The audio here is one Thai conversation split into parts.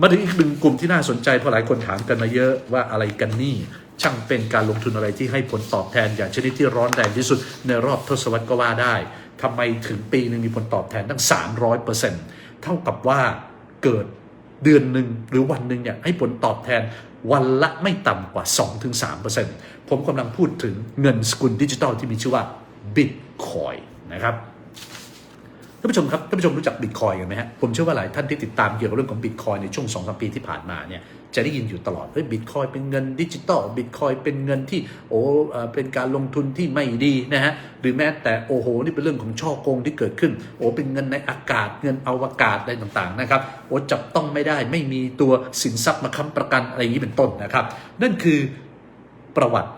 มาถึงอีกหนึ่งกลุ่มที่น่าสนใจเพราะหลายคนถามกันมาเยอะว่าอะไรกันนี่ช่างเป็นการลงทุนอะไรที่ให้ผลตอบแทนอย่างชนิดที่ร้อนแรงที่สุดในรอบทศวรรษก็ว่าได้ทำไมถึงปีหนึ่งมีผลตอบแทนตั้ง 300%เท่ากับว่าเกิดเดือนหนึ่งหรือวันหนึ่งเนี่ยให้ผลตอบแทนวันละไม่ต่ำกว่า 2-3%ผมกำลังพูดถึงเงินสกุลดิจิทัลที่มีชื่อว่า Bitcoin นะครับ ท่านผู้ชมครับท่านผู้ชมรู้จักบิตคอยกันไหมฮะผมเชื่อว่าหลายท่านที่ติดตามเกี่ยวกับเรื่องของบิตคอยในช่วง2อสปีที่ผ่านมาเนี่ยจะได้ยินอยู่ตลอดเฮ้ยบิตคอยเป็นเงินดิจิตอลบิตคอยเป็นเงินที่โอ้เอ่อเป็นการลงทุนที่ไม่ดีนะฮะหรือแม้แต่โอ้โหนี่เป็นเรื่องของช่อโกงที่เกิดขึ้น โอ้เป็นเงินในอากาศเงินอวกาศอะไรต่างๆนะครับโอ้จับต้องไม่ได้ไม่มีตัวสินทรัพย์มาค้ำประกันอะไรอย่างนี้เป็นต้นนะครับนั่นคือประวัติ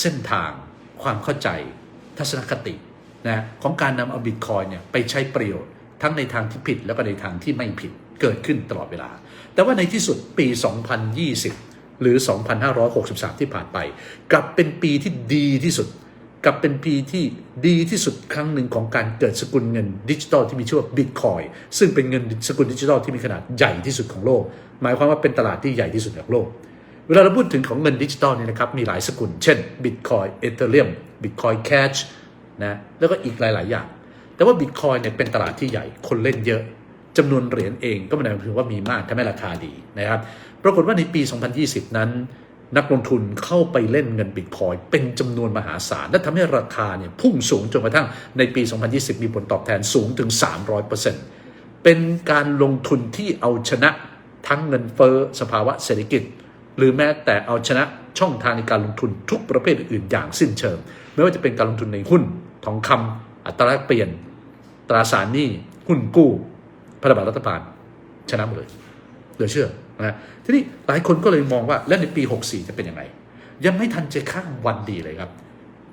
เส้นทาง ความเข้าใจ ทัศนคติ นะของการนำเอาบิตคอยเนี่ยไปใช้ประโยชน์ทั้งในทางที่ผิดแล้วก็ในทางที่ไม่ผิดเกิดขึ้นตลอดเวลา แต่ว่าในที่สุดปี 2020 หรือ 2563 ที่ผ่านไป กลับเป็นปีที่ดีที่สุด กลับเป็นปีที่ดีที่สุดครั้งหนึ่งของการเกิดสกุลเงินดิจิทัลที่มีชื่อว่าบิตคอยซึ่งเป็นเงินสกุลดิจิทัลที่มีขนาดใหญ่ที่สุดของโลก หมายความว่าเป็นตลาดที่ใหญ่ที่สุดของโลก เวลาเราพูดถึงของเงินดิจิทัลเนี่ยนะครับมีหลายสกุล เช่น Bitcoin Ethereum Bitcoin Cash นะแล้วก็อีกหลาย ๆ อย่าง แต่ว่า Bitcoin เนี่ยเป็นตลาดที่ใหญ่คนเล่นเยอะจำนวนเหรียญเองก็ไม่ได้ถือว่ามีมากทำให้ราคาดีนะครับปรากฏว่าในปี 2020 นั้น นักลงทุนเข้าไปเล่นเงินบิตคอยเป็นจำนวนมหาศาล และทำให้ราคาเนี่ยพุ่งสูงจนกระทั่งในปี 2020 มีผลตอบแทนสูงถึง 300%เป็นการลงทุนที่เอาชนะทั้งเงินเฟ้อสภาวะเศรษฐกิจ หรือแม้แต่เอาชนะช่องทางในการลงทุนทุกประเภทอื่นอย่างสิ้นเชิง ไม่ว่าจะเป็นการลงทุนในหุ้น ทองคำอัตราแลกเปลี่ยน ตราสารหนี้หุ้นกู้พันธบัตรรัฐบาลชนะหมดเลยเหลือเชื่อนะทีนี้หลายคนก็เลยมองว่าแล้วในปี 64 จะเป็นยังไง ยังไม่ทันจะข้ามวันดีเลยครับ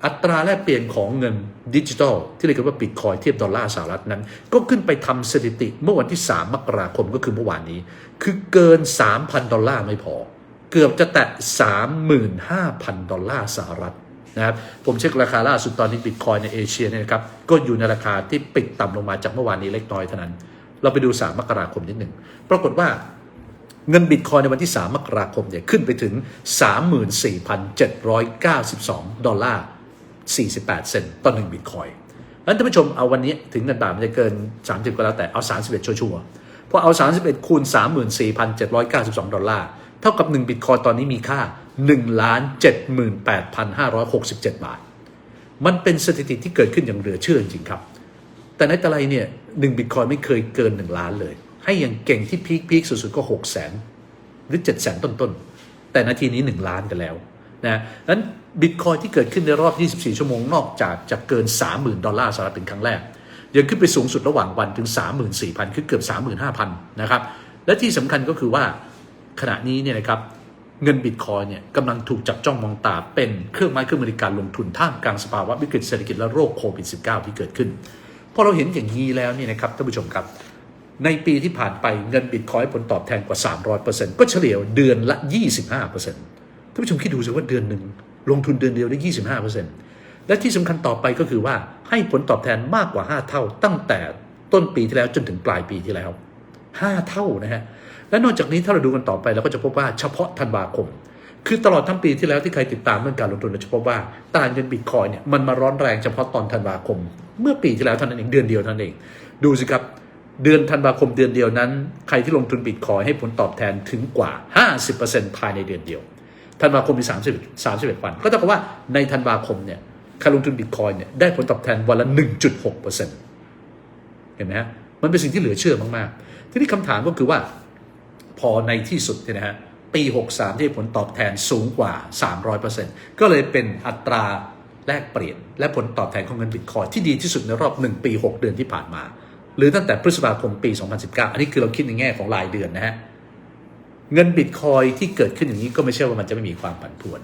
อัตราแลกเปลี่ยนของเงินดิจิทัล ที่เรียกกันว่าบิตคอยเทียบดอลลาร์สหรัฐนั้น ก็ขึ้นไปทำสถิติเมื่อวันที่ 3 มกราคมก็คือเมื่อวานนี้ คือเกิน 3,000 ดอลลาร์ไม่พอ เกือบจะแตะ35,000 ดอลลาร์สหรัฐ นะครับผมเช็คราคาล่าสุดตอนนี้บิตคอยในเอเชียเนี่ยนะครับก็อยู่ในราคาที่ปิดต่ำลงมาจากเมื่อวานนี้เล็กน้อยเท่านั้น เราไปดู 3 มกราคมนิดหนึ่งปรากฏว่าเงินบิตคอยในวันที่ 3 มกราคมเนี่ยขึ้นไปถึง 34,792 ดอลลาร์ 48 เซนต์ต่อ1บิตคอยนั้นท่านผู้ชมเอาวันนี้ถึงเงินบาทมันจะเกิน 30 ก็แล้วแต่เอา 31 ชัวร์ๆพอเอา 31 คูณ 34,792 ดอลลาร์ เท่ากับ 1 บิตคอยตอนนี้มีค่า 1ล้าน78,567 บาท มันเป็นสถิติที่เกิดขึ้นอย่างเหลือเชื่อจริงๆครับ แต่ในต่ไรเนี่ยหนึ่งบิตคอยไม่เคยเกิน 1 ล้านเลย ให้อย่างเก่งที่พีคพีคสุดๆก็ 6 0 0 0 0หรือ7 0 0 0 0 ต้นๆ แต่นาทีนี้ 1 ล้านกันแล้วนะนั้นบิตคอยที่เกิดขึ้นในรอบ 24 ชั่วโมงนอกจากจะเกิน 30,000 ดอลลาร์สหรัฐเป็นครั้งแรกยังขึ้นไปสูงสุดระหว่างวันถึง 34,000 คือเกือบ 35,000 นะครับ และที่สำคัญก็คือว่าขณะนี้เนี่ยนะครับ เงินบิตคอยเนี่ยกำลังถูกจับจ้องมองตาเป็นเครื่องไม้เครื่องมือในการลงทุนท่ามกลางสภาวะวิกฤตเศรษฐกิจและโรคโควิด -19 ที่เกิดขึ้น พอเราเห็นอย่างนี้แล้วนี่นะครับท่านผู้ชมครับ ในปีที่ผ่านไปเงินบิตคอยผลตอบแทนกว่า 300%ก็เฉลี่ยเดือนละ 25%ท่านผู้ชมคิดดูสิว่าเดือนหนึ่งลงทุนเดือนเดียวได้ 25%และที่สำคัญต่อไปก็คือว่าให้ผลตอบแทนมากกว่า 5 เท่า ตั้งแต่ต้นปีที่แล้วจนถึงปลายปีที่แล้ว 5 เท่านะฮะ และนอกจากนี้ถ้าเราดูกันต่อไปเราก็จะพบว่าเฉพาะธันวาคม คือตลอดทั้งปีที่แล้วที่ใครติดตามเรื่องการลงทุนเราจะพบว่าตลาดเงินบิตคอยเนี่ยมันมาร้อนแรงเฉพาะตอนธันวาคม เมื่อปีที่แล้วเท่านั้นเองเดือนเดียวเท่านั้นเอง ดูสิครับเดือนธันวาคมเดือนเดียวนั้น ใครที่ลงทุนบิตคอยให้ผลตอบแทนถึงกว่า 50%ภายในเดือนเดียว ธันวาคมมี 30 31 วัน ก็เท่ากับว่าในธันวาคมเนี่ยใครลงทุนบิตคอยเนี่ยได้ผลตอบแทนวันละ 1.6%เห็นไหมฮะ มันเป็นสิ่งที่เหลือเชื่อมาก ๆ ทีนี้คำถามก็คือว่า พอในที่สุดนี่ยนะฮะปี 63 ที่ผลตอบแทนสูงกว่า 300%ก็เลยเป็นอัตราแลกเปลี่ยน และผลตอบแทนของเงินบิตคอยที่ดีที่สุดในรอบ 1 ปี 6 เดือนที่ผ่านมา หรือตั้งแต่พฤษภาคมปี 2019 อันนี้คือเราคิดในแง่ของรายเดือนนะฮะเงินบิตคอยที่เกิดขึ้นอย่างนี้ก็ไม่ใช่ว่ามันจะไม่มีความผันผวน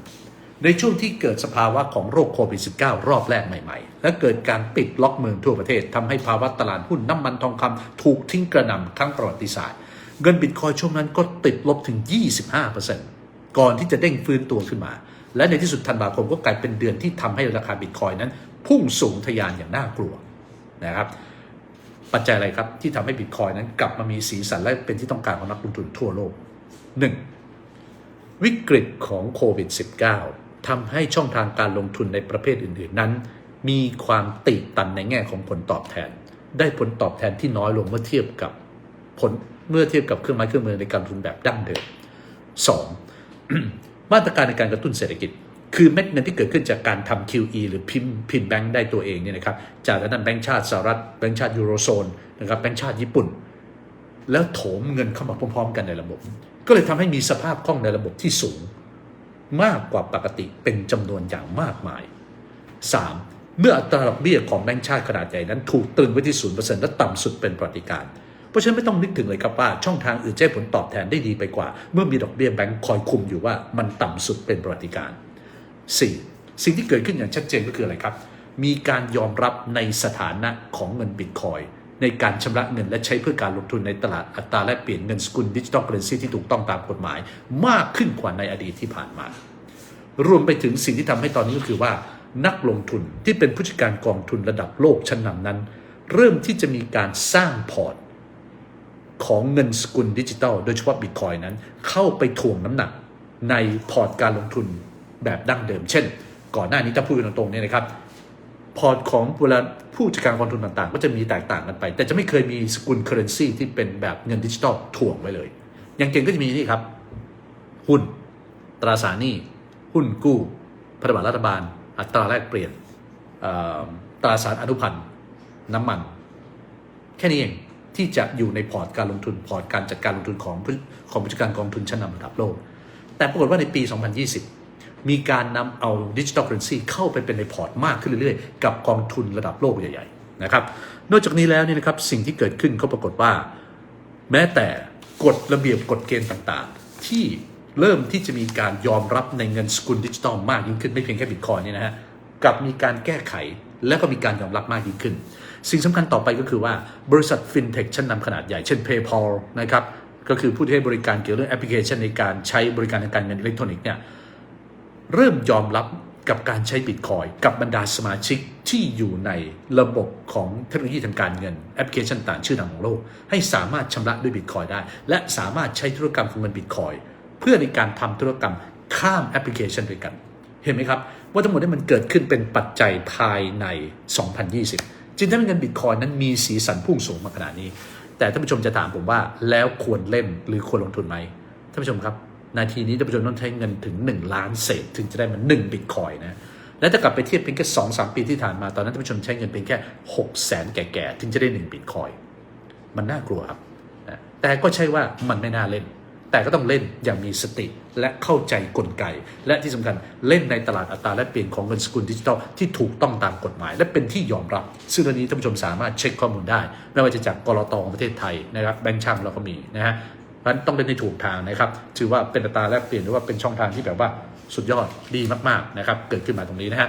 ในช่วงที่เกิดสภาวะของโรคโควิด -19 รอบแรกใหม่ๆ และเกิดการปิดล็อกเมืองทั่วประเทศทำให้ภาวะตลาดหุ้นน้ำมันทองคำถูกทิ้งกระหน่ำครั้งประวัติศาสตร์ เงินบิตคอยช่วงนั้นก็ติดลบถึง 25%ก่อนที่จะเด้งฟื้นตัวขึ้นมา และในที่สุดธันวาคมก็กลายเป็นเดือนที่ทำให้ราคาบิตคอยนั้น พุ่งสูงทะยานอย่างน่ากลัวนะครับ ปัจจัยอะไรครับที่ทำให้บิตคอยนั้นกลับมามีสีสันและเป็นที่ต้องการของนักลงทุนทั่วโลก 1. วิกฤตของโควิด -19 ทำให้ช่องทางการลงทุนในประเภทอื่น ๆ นั้น มีความติตันในแง่ของผลตอบแทน ได้ผลตอบแทนที่น้อยลงเมื่อเทียบกับ ผลเมื่อเทียบกับเครื่องไม้เครื่องมือในการลงทุนแบบดั้งเดิม 2. มาตรการในการกระตุ้นเศรษฐกิจ คือเม็ดเงินที่เกิดขึ้นจากการทำ QE หรือพิมพ์พิมพ์แบงค์ได้ตัวเองเนี่ยนะครับจากนั้นแบงก์ชาติสหรัฐแบงก์ชาติยูโรโซนนะครับแบงก์ชาติญี่ปุ่น แล้วโถมเงินเข้ามาพร้อมๆ กันในระบบ ก็เลยทำให้มีสภาพคล่องในระบบที่สูง มากกว่าปกติเป็นจำนวนอย่างมากมาย 3. เมื่ออัตราดอกเบี้ยของแบงก์ชาติขนาดใหญ่นั้นถูกตรึงไว้ที่ 0%และต่ำสุดเป็นประวัติการ เพราะฉะนั้นไม่ต้องนึกถึงเลยครับว่าช่องทางอื่นจะผลตอบแทนได้ดีไปกว่า เมื่อมีดอกเบี้ยแบงก์คอยคุมอยู่ว่ามันต่ำสุดเป็นประวัติการ 4. สิ่งที่เกิดขึ้นอย่างชัดเจนก็คืออะไรครับ มีการยอมรับในสถานะของเงินบิตคอยในการชำระเงินและใช้เพื่อการลงทุนในตลาดอัตราแลกเปลี่ยนเงินสกุลดิจิทัลเคอเรนซีที่ถูกต้องตามกฎหมาย มากขึ้นกว่าในอดีตที่ผ่านมา รวมไปถึงสิ่งที่ทำให้ตอนนี้ก็คือว่า นักลงทุนที่เป็นผู้จัดการกองทุนระดับโลกชั้นนำนั้น เริ่มที่จะมีการสร้างพอร์ต ของเงินสกุลดิจิทัลโดยเฉพาะบิตคอยนั้น เข้าไปถ่วงน้ำหนักในพอร์ตการลงทุนแบบดั้งเดิม เช่น ก่อนหน้านี้ถ้าพูดกันตรงๆเนี่ยนะครับพอร์ตของเวลาผู้จัดการกองทุนต่างๆ ก็จะมีแตกต่างกันไป แต่จะไม่เคยมีสกุลเคอร์เรนซีที่เป็นแบบเงินดิจิทัลถ่วงไว้เลย อย่างเก่งก็จะมีนี่ครับ หุ้น ตราสารหนี้ หุ้นกู้พันธบัตรรัฐบาล อัตราแลกเปลี่ยนตราสารอนุพันธ์ น้ำมัน แค่นี้เอง ที่จะอยู่ในพอร์ตการลงทุนพอร์ตการจัดการลงทุนของผู้ของผู้จัดการกองทุนชั้นนำระดับโลก แต่ปรากฏว่าในปี 2020 มีการนำเอาดิจิทัลเคอเรนซีเข้าไปเป็นในพอร์ตมากขึ้นเรื่อยๆ กับกองทุนระดับโลกใหญ่ๆนะครับนอกจากนี้แล้วเนี่ยนะครับสิ่งที่เกิดขึ้นก็ปรากฏว่า แม้แต่กฎระเบียบกฎเกณฑ์ต่างๆ ที่เริ่มที่จะมีการยอมรับในเงินสกุลดิจิทัลมากยิ่งขึ้นไม่เพียงแค่บิตคอยนี่นะฮะกับมีการแก้ไขและก็มีการยอมรับมากยิ่งขึ้น สิ่งสำคัญต่อไปก็คือว่าบริษัทฟินเทคชั้นนำขนาดใหญ่เช่น PayPal นะครับก็คือผู้ที่ให้บริการเกี่ยวกับเรื่องแอปพลิเคชันในการใช้บริการทางการเงินอิเล็กทรอนิกส์เนี่ยเริ่มยอมรับกับการใช้บิตคอยกับบรรดาสมาชิกที่อยู่ในระบบของเทคโนโลยีทางการเงิน แอปพลิเคชันต่างชื่อดังของโลก ให้สามารถชำระด้วยบิตคอยได้ และสามารถใช้ธุรกรรมของเงินบิตคอยเพื่อในการทำธุรกรรมข้ามแอปพลิเคชันด้วยกัน เห็นไหมครับ ว่าทั้งหมดนี้มันเกิดขึ้นเป็นปัจจัยภายใน 2020 จึงทำให้เงินบิตคอยนั้นมีสีสันพุ่งสูงมาขนาดนี้ แต่ท่านผู้ชมจะถามผมว่าแล้วควรเล่นหรือควรลงทุนไหมท่านผู้ชมครับ นาทีนี้ท่านผู้ชมต้องใช้เงินถึง 1 ล้านเศษ ถึงจะได้มัน1บิตคอยนะและถ้ากลับไปเทียบเพียงแค่สองสามปีที่ผ่านมาตอนนั้นท่านผู้ชมใช้เงินเพียงแค่6แสนแก่ๆถึงจะได้1บิตคอยมันน่ากลัวครับแต่ก็ใช่ว่ามันไม่น่าเล่น แต่ก็ต้องเล่นอย่างมีสติและเข้าใจกลไก และที่สำคัญเล่นในตลาดอัตราแลกเปลี่ยนของเงินสกุลดิจิทัลที่ถูกต้องตามกฎหมาย และเป็นที่ยอมรับ ซึ่งตอนนี้ท่านผู้ชมสามารถเช็คข้อมูลได้ ไม่ว่าจะจากกรตของประเทศไทยนะครับแบงก์ช่างเราก็มีนะฮะเพราะฉะนั้นต้องเล่นในถูกทางนะครับถือว่าเป็นอัตราแลกเปลี่ยนหรือว่าเป็นช่องทางที่แบบว่าสุดยอดดีมากๆนะครับเกิดขึ้นมาตรงนี้นะฮะ